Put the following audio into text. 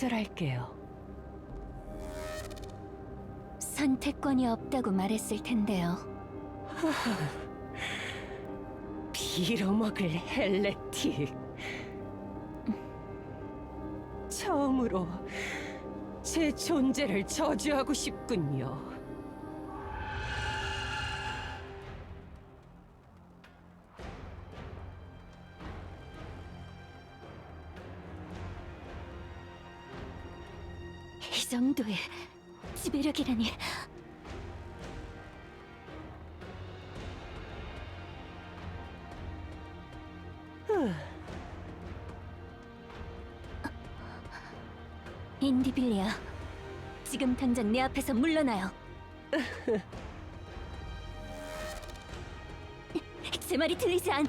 절할게요. 선택권이 없다고 말했을 텐데요. 빌어먹을 헬레틱. 처음으로 제 존재를 저주하고 싶군요. 정도의 지배력이라니. 인디빌리아, 지금 당장 내 앞에서 물러나요. 제 말이 들리지 않...